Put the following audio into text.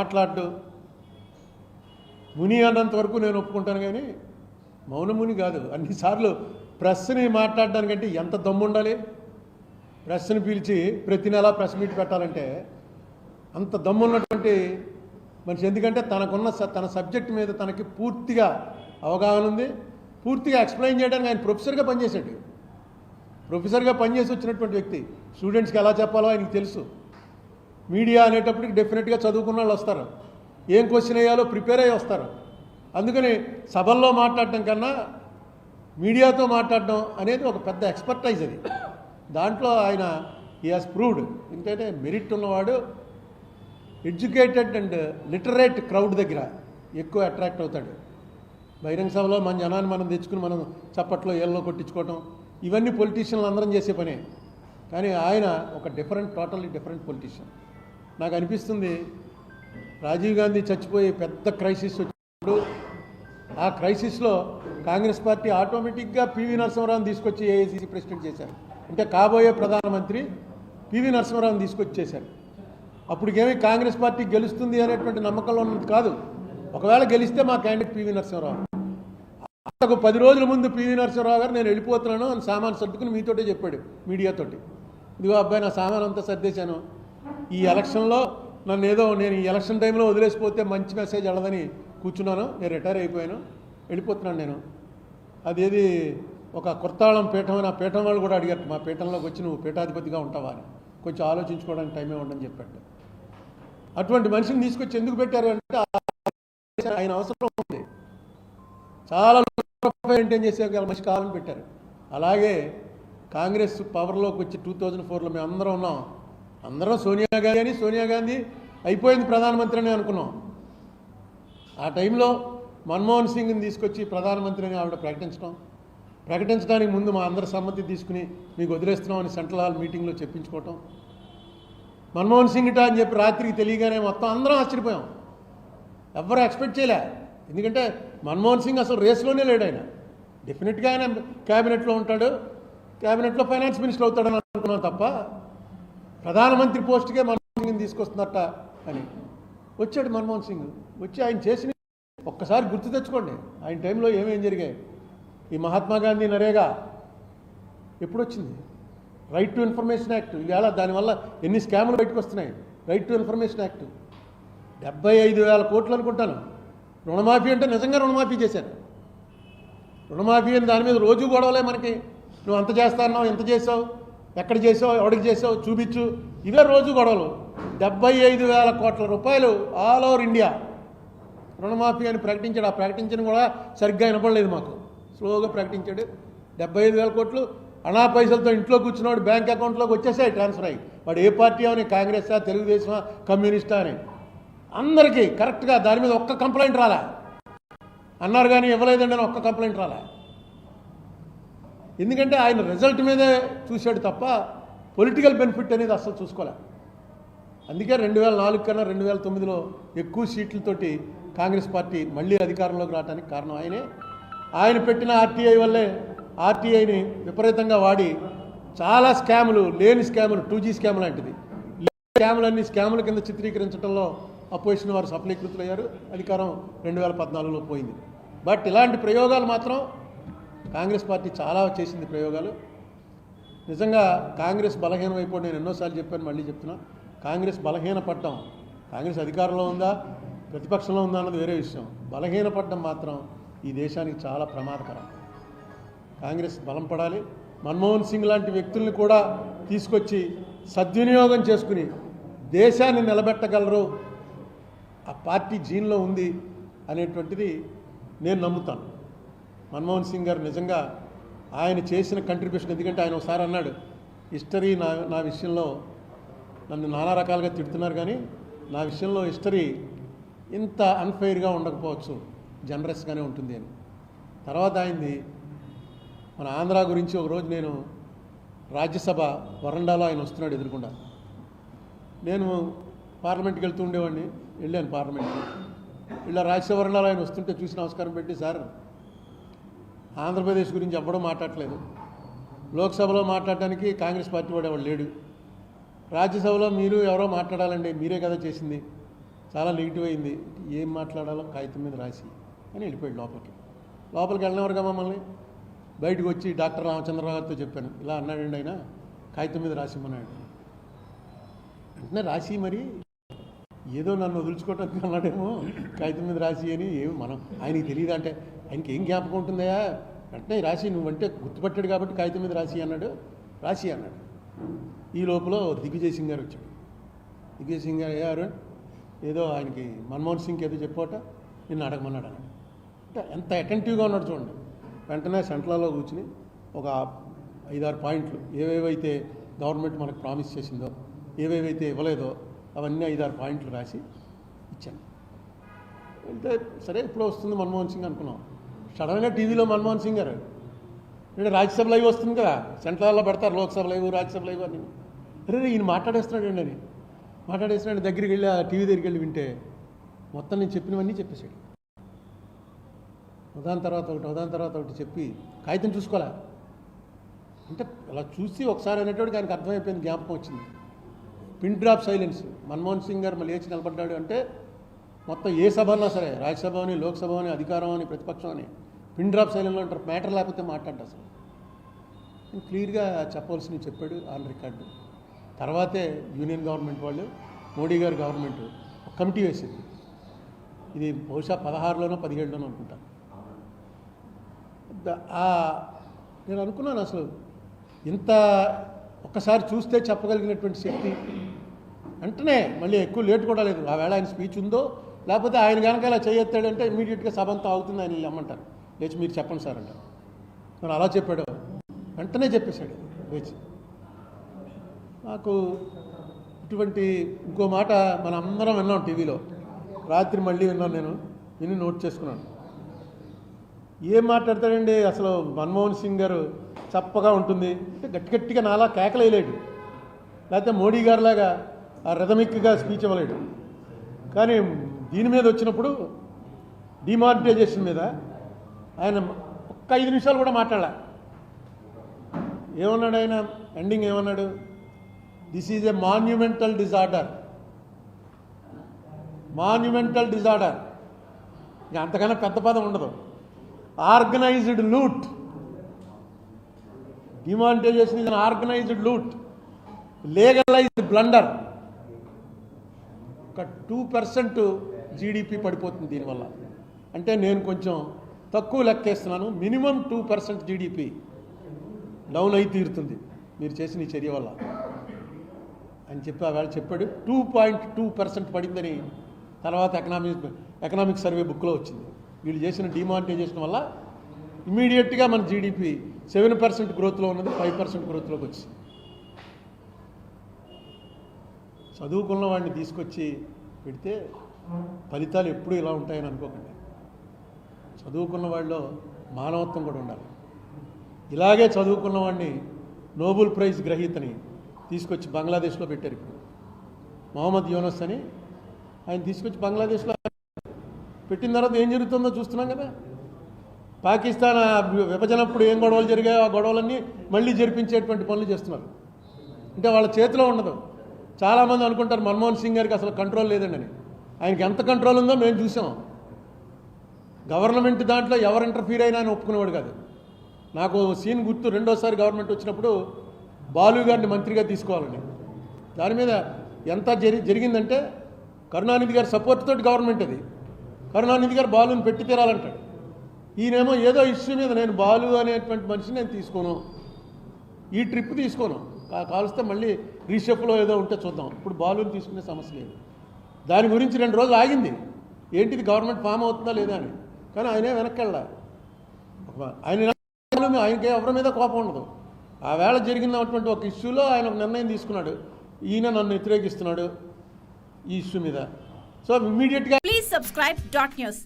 మాట్లాడు ముని అన్నంత వరకు నేను ఒప్పుకుంటాను కానీ మౌనముని కాదు. అన్నిసార్లు ప్రెస్ని మాట్లాడడానికంటే ఎంత దమ్ము ఉండాలి ప్రెస్ని పిలిచి ప్రతి నెల ప్రెస్ మీట్ పెట్టాలంటే అంత దమ్ము ఉన్నటువంటి మనిషి. ఎందుకంటే తనకున్న తన సబ్జెక్ట్ మీద తనకి పూర్తిగా అవగాహన ఉంది. పూర్తిగా ఎక్స్ప్లెయిన్ చేయడానికి ఆయన ప్రొఫెసర్గా పనిచేశాడు. ప్రొఫెసర్గా పనిచేసి వచ్చినటువంటి వ్యక్తి. స్టూడెంట్స్కి ఎలా చెప్పాలో ఆయనకి తెలుసు. మీడియా అనేటప్పటికి డెఫినెట్గా చదువుకున్న వాళ్ళు వస్తారు. ఏం క్వశ్చన్ వేయాలో ప్రిపేర్ అయ్యి వస్తారు. అందుకని సభల్లో మాట్లాడటం కన్నా మీడియాతో మాట్లాడడం అనేది ఒక పెద్ద ఎక్స్పర్టైజ్ అది. దాంట్లో ఆయన ఈ హాస్ ప్రూవ్డ్ ఎందుకంటే మెరిట్ ఉన్నవాడు ఎడ్యుకేటెడ్ అండ్ లిటరేట్ క్రౌడ్ దగ్గర ఎక్కువ అట్రాక్ట్ అవుతాడు. బహిరంగ సభలో మన జనాన్ని మనం తెచ్చుకుని మనం చప్పట్లో ఏళ్ళలో కొట్టించుకోవటం ఇవన్నీ పొలిటీషియన్లు అందరం చేసే పనే. కానీ ఆయన ఒక డిఫరెంట్ టోటల్లీ డిఫరెంట్ పొలిటీషియన్ నాకు అనిపిస్తుంది రాజీవ్ గాంధీ చచ్చిపోయి పెద్ద క్రైసిస్ వచ్చినప్పుడు ఆ క్రైసిస్లో కాంగ్రెస్ పార్టీ ఆటోమేటిక్గా పివి నరసింహరావుని తీసుకొచ్చి ఏఐసీసీ ప్రెసిడెంట్ చేశారు. అంటే కాబోయే ప్రధానమంత్రి పివి నరసింహరావుని తీసుకొచ్చి చేశారు అప్పటికేమీ కాంగ్రెస్ పార్టీ గెలుస్తుంది అనేటువంటి నమ్మకంలో ఉన్నది కాదు. ఒకవేళ గెలిస్తే మా క్యాండిడేట్ పివి నరసింహరావు. అంతకు పది రోజుల ముందు పివి నరసింహరావు గారు నేను వెళ్ళిపోతున్నాను అని సామాన్ సర్దుకుని మీతోటే చెప్పాడు మీడియాతోటి. ఇదిగో అబ్బాయి నా సామాన్ అంతా సర్దేశాను. ఈ ఎలక్షన్లో నన్ను ఏదో నేను ఈ ఎలక్షన్ టైంలో వదిలేసిపోతే మంచి మెసేజ్ వెళ్ళదని కూర్చున్నాను. నేను రిటైర్ అయిపోయాను. వెళ్ళిపోతున్నాను నేను. అదేది ఒక కొత్తాళం పీఠం నా ఆ పీఠం వాళ్ళు కూడా అడిగారు. మా పీఠంలోకి వచ్చి నువ్వు పీఠాధిపతిగా ఉంటావా అని. కొంచెం ఆలోచించుకోవడానికి టైమే ఉండని చెప్పాడు. అటువంటి మనిషిని తీసుకొచ్చి ఎందుకు పెట్టారు అంటే ఆయన అవసరం ఉంది. చాలా మెయింటైన్ చేసే గల మంచి కాలం పెట్టారు. అలాగే కాంగ్రెస్ పవర్లోకి వచ్చి టూ థౌజండ్ ఫోర్లో మేము అందరం ఉన్నాం. అందరం సోనియా గాంధీ అని సోనియా గాంధీ అయిపోయింది ప్రధానమంత్రి అని అనుకున్నాం. ఆ టైంలో మన్మోహన్ సింగ్ని తీసుకొచ్చి ప్రధానమంత్రి అని ఆవిడ ప్రకటించడం. ప్రకటించడానికి ముందు మా అందరి సమ్మతి తీసుకుని మీకు వదిలేస్తున్నామని సెంట్రల్ హాల్ మీటింగ్లో చెప్పించుకోవటం. మన్మోహన్ సింగ్ ఇటా అని చెప్పి రాత్రికి తెలియగానే మొత్తం అందరం ఆశ్చర్యపోయాం. ఎవ్వరు ఎక్స్పెక్ట్ చేయలే. ఎందుకంటే మన్మోహన్ సింగ్ అసలు రేస్లోనే లేడు ఆయన. డెఫినెట్గా ఆయన క్యాబినెట్లో ఉంటాడు. క్యాబినెట్లో ఫైనాన్స్ మినిస్టర్ అవుతాడని అనుకున్నాం తప్ప ప్రధానమంత్రి పోస్ట్కే మన్మోహన్ సింగ్ని తీసుకొస్తున్నట్ట అని. వచ్చాడు మన్మోహన్ సింగ్. వచ్చి ఆయన చేసిన ఒక్కసారి గుర్తు తెచ్చుకోండి. ఆయన టైంలో ఏమేం జరిగాయి? ఈ మహాత్మా గాంధీ నరేగా ఎప్పుడొచ్చింది? రైట్ టు ఇన్ఫర్మేషన్ యాక్ట్ ఇవాళ దానివల్ల ఎన్ని స్కాములు బయటకు వస్తున్నాయి? రైట్ టు ఇన్ఫర్మేషన్ యాక్ట్ డెబ్బై ఐదు వేల కోట్లు అనుకుంటాను. రుణమాఫీ అంటే నిజంగా రుణమాఫీ చేశారు. రుణమాఫీ అని దాని మీద రోజు గొడవలే మనకి. నువ్వు అంత చేస్తాన్నావు ఎంత చేసావు? ఎక్కడ చేసావు ఎవడికి చేసావు చూపించు. ఇవే రోజు గొడవలు. డెబ్బై ఐదు వేల కోట్ల రూపాయలు ఆల్ ఓవర్ ఇండియా. రుణమాఫీ అని ప్రకటించాడు. ఆ ప్రకటించిన కూడా సరిగ్గా వినపడలేదు మాకు. స్లోగా ప్రకటించాడు. డెబ్బై ఐదు వేల కోట్లు అనా పైసలతో ఇంట్లో కూర్చున్నాడు బ్యాంక్ అకౌంట్లోకి వచ్చేసాయి ట్రాన్స్ఫర్ అయ్యి. వాడు ఏ పార్టీ అని కాంగ్రెసా తెలుగుదేశమా కమ్యూనిస్టా అని. అందరికీ కరెక్ట్గా దాని మీద ఒక్క కంప్లైంట్ రాలే? అన్నారు కానీ ఇవ్వలేదండి అని ఒక్క కంప్లైంట్ రాలే? ఎందుకంటే ఆయన రిజల్ట్ మీదే చూశాడు తప్ప పొలిటికల్ బెనిఫిట్ అనేది అసలు చూసుకోలే. అందుకే రెండు వేల నాలుగు కన్నా రెండు వేల తొమ్మిదిలో ఎక్కువ సీట్లతోటి కాంగ్రెస్ పార్టీ మళ్ళీ అధికారంలోకి రావడానికి కారణం ఆయనే. ఆయన పెట్టిన ఆర్టీఐ వల్లే ఆర్టీఐని విపరీతంగా వాడి చాలా స్కాములు లేని స్కాములు టూ జీ స్కామ్ లాంటిది. స్కాములన్నీ స్కాముల కింద చిత్రీకరించడంలో అపోజిషన్ వారు సఫలీకృతులయ్యారు. అధికారం రెండు వేల పద్నాలుగులో పోయింది. బట్ ఇలాంటి ప్రయోగాలు మాత్రం కాంగ్రెస్ పార్టీ చాలా చేసింది ప్రయోగాలు. నిజంగా కాంగ్రెస్ బలహీనం అయిపోయి నేను ఎన్నోసార్లు చెప్పాను మళ్ళీ చెప్తున్నా. కాంగ్రెస్ బలహీనపడటం కాంగ్రెస్ అధికారంలో ఉందా ప్రతిపక్షంలో ఉందా అన్నది వేరే విషయం. బలహీనపడడం మాత్రం ఈ దేశానికి చాలా ప్రమాదకరం. కాంగ్రెస్ బలం పడాలి. మన్మోహన్ సింగ్ లాంటి వ్యక్తుల్ని కూడా తీసుకొచ్చి సద్వినియోగం చేసుకుని దేశాన్ని నిలబెట్టగలరు ఆ పార్టీ జీన్లో ఉంది అనేటువంటిది నేను నమ్ముతాను. మన్మోహన్ సింగ్ గారు నిజంగా ఆయన చేసిన కంట్రిబ్యూషన్ ఎందుకంటే ఆయన ఒకసారి అన్నాడు హిస్టరీ నా నా విషయంలో నన్ను నానా రకాలుగా తిడుతున్నారు కానీ నా విషయంలో హిస్టరీ ఇంత అన్ఫెయిర్గా ఉండకపోవచ్చు జనరస్గానే ఉంటుంది అని. తర్వాత ఆయనది మన ఆంధ్ర గురించి ఒకరోజు నేను రాజ్యసభ వరండాలో ఆయన వస్తున్నాడు ఎదురుకుండా. నేను పార్లమెంట్కి వెళ్తూ ఉండేవాడిని వెళ్ళాను పార్లమెంట్కి. ఇలా రాజ్యసభ వరండాలో ఆయన వస్తుంటే చూసి నమస్కారం పెట్టి సార్ ఆంధ్రప్రదేశ్ గురించి ఎవ్వడూ మాట్లాడలేదు లోక్సభలో మాట్లాడటానికి కాంగ్రెస్ పార్టీ వాడేవాడు లేడు. రాజ్యసభలో మీరు ఎవరో మాట్లాడాలండి మీరే కదా చేసింది. చాలా నెగిటివ్ అయింది. ఏం మాట్లాడాలో కాగితం మీద రాసి అని వెళ్ళిపోయాడు లోపలికి. లోపలికి వెళ్ళినవరుగా మమ్మల్ని బయటకు వచ్చి డాక్టర్ రామచంద్రరావు గారితో చెప్పాను. ఇలా అన్నాడండి ఆయన కాగితం మీద రాసి అంటే రాసి మరి ఏదో నన్ను వదులుచుకోవటానికి అన్నాడేమో కాగితం మీద రాసి అని ఏమి మనం ఆయనకి తెలియదు అంటే ఆయనకి ఏం జ్ఞాపకం ఉంటుందా వెంటనే రాసి నువ్వంటే గుర్తుపట్టాడు కాబట్టి కాగితం మీద రాసి అన్నాడు. రాసి అన్నాడు. ఈ లోపల దిగ్విజయ్ సింగ్ గారు వచ్చాడు దిగ్విజయ్ సింగ్ గారు అయ్యారు ఏదో ఆయనకి మన్మోహన్ సింగ్ ఏదో చెప్పోట నిన్ను అడగమన్నాడు అన్నాడు. అంటే ఎంత అటెంటివ్గా ఉన్నాడు చూడండి. వెంటనే సెంట్రల్లో కూర్చుని ఒక ఐదారు పాయింట్లు ఏవేవైతే గవర్నమెంట్ మనకు ప్రామిస్ చేసిందో ఏవేవైతే ఇవ్వలేదో అవన్నీ ఐదారు పాయింట్లు రాసి ఇచ్చాను. అంటే సరే ఎప్పుడో వస్తుంది మన్మోహన్ సింగ్ అనుకున్నాం. సడన్గా టీవీలో మన్మోహన్ సింగ్ గారు. అంటే రాజ్యసభలో అవి వస్తుంది కదా సెంట్రల్లో పెడతారు లోక్సభలో లైవ్ రాజ్యసభలో లైవ్ అని. అరే ఈయన మాట్లాడేస్తున్నాడు అండి అని మాట్లాడేస్తున్నాడు దగ్గరికి వెళ్ళి ఆ టీవీ దగ్గరికి వెళ్ళి వింటే మొత్తం నేను చెప్పినవన్నీ చెప్పేశాడు. ఉదాహరణ తర్వాత ఒకటి ఉదాహరణ తర్వాత ఒకటి చెప్పి కాగితం చూసుకోలే అంటే అలా చూసి ఒకసారి అనేటోడికి ఆయనకు అర్థమైపోయింది జ్ఞాపకం వచ్చింది. Pin drop silence Manmohan Singh గారు మళ్ళీ లేచి నిలబడ్డాడు అంటే మొత్తం ఏ సభ అన్నా సరే రాజ్యసభ అని లోక్సభ అని అధికారం అని ప్రతిపక్షం అని పిన్ డ్రాప్ సైలెన్స్లో అంటారు మ్యాటర్ లేకపోతే మాట్లాడ్డా అసలు. క్లియర్గా చెప్పవలసినవి చెప్పాడు ఆన్ రికార్డు. తర్వాతే యూనియన్ గవర్నమెంట్ వాళ్ళు మోడీ గారి గవర్నమెంట్ ఒక కమిటీ వేసింది. ఇది బహుశా పదహారులోనో పదిహేడులోనో అనుకుంటా. నేను అనుకున్నాను అసలు ఇంత ఒక్కసారి చూస్తే చెప్పగలిగినటువంటి శక్తి వెంటనే మళ్ళీ ఎక్కువ లేట్ కూడా లేదు. ఆవేళ ఆయన స్పీచ్ ఉందో లేకపోతే ఆయన కనుక ఇలా చేయొత్తాడంటే ఇమీడియట్గా సభంతా అవుతుంది ఆయన అమ్మంటారు. లేచి మీరు చెప్పండి సార్ అంట మరి అలా చెప్పాడు. వెంటనే చెప్పేశాడు లేచి. నాకు ఇటువంటి ఇంకో మాట మన అందరం విన్నాం టీవీలో. రాత్రి మళ్ళీ విన్నాను నేను. విని నోట్ చేసుకున్నాను. ఏం మాట్లాడతాడండి? అసలు మన్మోహన్ సింగ్ గారు చప్పగా ఉంటుంది. అంటే గట్టి గట్టిగా నాలా కేకలేయలేడు. లేకపోతే మోడీ గారిలాగా ఆ రథమిక్గా స్పీచ్ ఇవ్వలేడు. కానీ దీని మీద వచ్చినప్పుడు డిమానిటైజేషన్ మీద ఆయన ఒక్క ఐదు నిమిషాలు కూడా మాట్లాడాల. ఏమన్నాడు ఆయన? ఎండింగ్ ఏమన్నాడు? This is a monumental disorder monumental disorder ఇంకా అంతకన్నా పెద్ద పదం ఉండదు. Organised loot demonetisation is an organised loot legalised blunder ఒక టూ పర్సెంట్ జీడిపి పడిపోతుంది దీనివల్ల. అంటే నేను కొంచెం తక్కువ లెక్కేస్తున్నాను. Minimum two percent GDP down అయి తీరుతుంది. మీరు చేసిన ఈ చర్య వల్ల. అని చెప్పి ఆవేళ చెప్పాడు. టూ పాయింట్ టూ పర్సెంట్ పడిందని తర్వాత ఎకనామిక్ ఎకనామిక్ సర్వే బుక్లో వచ్చింది. వీళ్ళు చేసిన డిమానిటైజేషన్ వల్ల ఇమీడియట్గా మన జీడిపి సెవెన్ పర్సెంట్ గ్రోత్లో ఉన్నది ఫైవ్ పర్సెంట్ గ్రోత్లోకి వచ్చింది. చదువుకున్న వాడిని తీసుకొచ్చి పెడితే ఫలితాలు ఎప్పుడూ ఇలా ఉంటాయని అనుకోకండి. చదువుకున్న వాళ్ళలో మానవత్వం కూడా ఉండాలి. ఇలాగే చదువుకున్న వాడిని నోబెల్ ప్రైజ్ గ్రహీతని తీసుకొచ్చి బంగ్లాదేశ్లో పెట్టారు ఇప్పుడు. మొహమ్మద్ యూనస్ అని ఆయన తీసుకొచ్చి బంగ్లాదేశ్లో పెట్టిన తర్వాత ఏం జరుగుతుందో చూస్తున్నాం కదా. పాకిస్తాన్ విభజనప్పుడు ఏం గొడవలు జరిగాయో ఆ గొడవలన్నీ మళ్ళీ జరిపించేటువంటి పనులు చేస్తున్నారు. అంటే వాళ్ళ చేతిలో ఉండదు. చాలామంది అనుకుంటారు మన్మోహన్ సింగ్ గారికి అసలు కంట్రోల్ లేదండి అని ఆయనకి ఎంత కంట్రోల్ ఉందో మేము చూసాం. గవర్నమెంట్ దాంట్లో ఎవరు ఇంటర్ఫీర్ అయినా అని ఒప్పుకునేవాడు కాదు. నాకు సీన్ గుర్తు రెండోసారి గవర్నమెంట్ వచ్చినప్పుడు బాలు గారిని మంత్రిగా తీసుకోవాలని. దాని మీద ఎంత జరి జరిగిందంటే కరుణానిధి గారి సపోర్ట్ తోటి గవర్నమెంట్ అది. కరుణానిధి గారు బాలుని పెట్టి తీరాలంటాడు. ఈయనేమో ఏదో ఇష్యూ మీద నేను బాలు అనేటువంటి మనిషిని నేను తీసుకోను. ఈ ట్రిప్ తీసుకోను. కా- మళ్ళీ రీషెఫ్లో ఏదో ఉంటే చూద్దాం. ఇప్పుడు బాలుని తీసుకునే సమస్య లేదు. దాని గురించి రెండు రోజులు ఆగింది. ఏంటిది గవర్నమెంట్ ఫామ్ అవుతుందా లేదా అని. కానీ ఆయనే వెనక్కి వెళ్ళా ఆయన ఆయనకి ఎవరి మీద కోపం ఉండదు. ఆ వేళ జరిగినటువంటి ఒక ఇష్యూలో ఆయన ఒక నిర్ణయం తీసుకున్నాడు. ఈయన నన్ను వ్యతిరేకిస్తున్నాడు ఈ ఇష్యూ మీద. సో ఇమ్మీడియట్గా ప్లీజ్ సబ్స్క్రైబ్ డాట్ న్యూస్